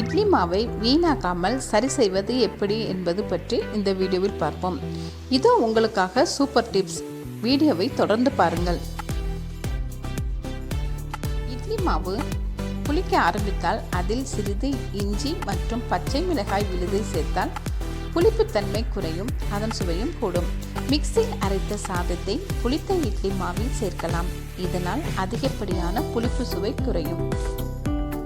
இட்லி மாவை வீணாக்காமல் சரி செய்வது எப்படி என்பது பற்றி இந்த வீடியோவில் பார்ப்போம். இதோ உங்களுக்காக சூப்பர் டிப்ஸ். வீடியோவை தொடர்ந்து பாருங்கள். இட்லி மாவு புளிக்க ஆரம்பித்தால் அதில் சிறிது இஞ்சி மற்றும் பச்சை மிளகாய் விழுதை சேர்த்தால் புளிப்புத்தன்மை குறையும் அதன் சுவையும் கூடும். மிக்சியில் அரைத்த சாதத்தை புளித்த இட்லி மாவில் சேர்க்கலாம். இதனால் அதிகப்படியான புளிப்பு சுவை குறையும்.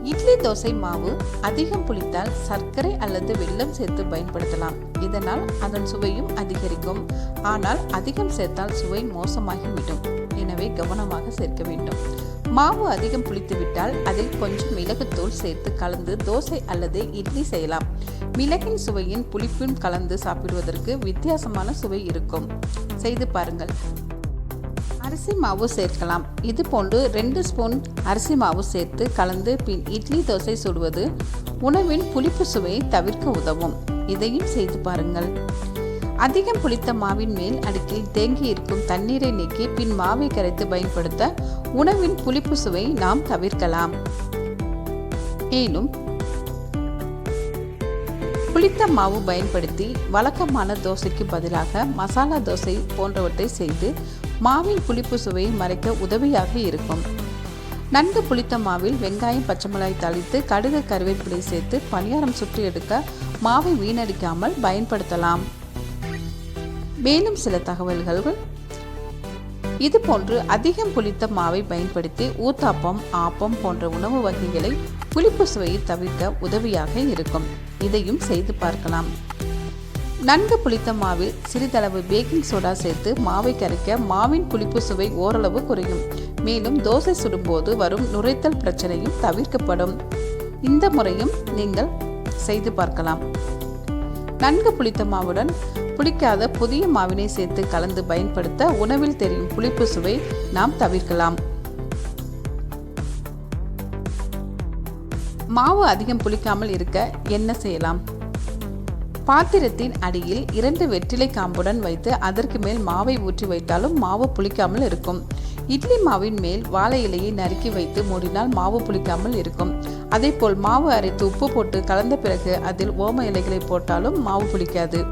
இட்லி தோசை மாவு அதிகம் புளித்தால் சர்க்கரை அல்லது வெல்லம் சேர்த்து பயன்படுத்தலாம். இதனால் அதன் சுவையும் அதிகரிக்கும். ஆனால் அதிகம் சேர்த்தால் சுவை மோசமாகிவிடும். எனவே கவனமாக சேர்க்க வேண்டும். மாவு அதிகம் புளித்துவிட்டால் அதில் கொஞ்சம் மிளகுத்தூள் சேர்த்து கலந்து தோசை அல்லது இட்லி செய்யலாம். மிளகின் சுவையின் புளிப்பும் கலந்து சாப்பிடுவதற்கு வித்தியாசமான சுவை இருக்கும். செய்து பாருங்கள். அரிசி மாவு சேர்க்கலாம். இது போன்று ரெண்டு ஸ்பூன் அரிசி மாவு சேர்த்து கலந்து பின் இட்லி தோசை சுடுவது உணவின் புளிப்பு சுவையை தவிர்க்க உதவும். இதையும் செய்து பாருங்கள். அதிகம் புளித்த மாவின் மேல் அடுக்கில் தேங்கி இருக்கும் தண்ணீரை நீக்கி பின் மாவை கரைத்து பயன்படுத்த உணவின் புளிப்பு சுவை நாம் தவிர்க்கலாம். மேலும் புளித்த மாவு பயன்படுத்தி வழக்கமான தோசைக்கு பதிலாக மசாலா தோசை போன்றவற்றை செய்து மாவின் புளிப்பு சுவையை மறைக்க உதவியாக இருக்கும். நன்கு புளித்த மாவில் வெங்காயம் பச்சை மிளகாய் தளித்து கடுகு கருவேப்பிலை சேர்த்து பணியாரம் சுற்றி எடுக்க மாவை வீணடிக்காமல் பயன்படுத்தலாம். மேலும் சில தகவல்கள் இதுபோன்று அதிகம் புளித்த மாவை பயன்படுத்தி ஊத்தாப்பம் ஆப்பம் போன்ற உணவு வகைகளை புளிப்பு சுவையை தவிர்க்க உதவியாக இருக்கும். இதையும் செய்து பார்க்கலாம். நன்கு புளித்த மாவில் சிறிதளவு பேக்கிங் சோடா சேர்த்து மாவை கரைக்க மாவின் புளிப்பு சுவை ஓரளவு குறையும். மேலும் தோசை சுடும்போது வரும் நுரைத்தல் பிரச்சனையும் தவிர்க்கப்படும். இந்த முறையும் நீங்கள் செய்து பார்க்கலாம். நன்கு புளித்த மாவுடன் புளிக்காத புதிய மாவினை சேர்த்து கலந்து பயன்படுத்த உணவில் தெரியும் புளிப்பு சுவை நாம் தவிர்க்கலாம். மாவு அதிகம் புளிக்காமல் இருக்க என்ன செய்யலாம்? பாத்திரத்தின் அடியில் இரண்டு வெற்றிலை காம்புடன் வைத்து அதற்கு மேல் மாவை ஊற்றி வைத்தாலும் மாவு புளிக்காமல் இருக்கும். இட்லி மாவின் மேல் வாழை இலையை நறுக்கி வைத்து மூடினால் மாவு புளிக்காமல் இருக்கும். அதேபோல் மாவு அரைத்து உப்பு போட்டு கலந்த பிறகு அதில் ஓம இலைகளை போட்டாலும் மாவு புளிக்காது.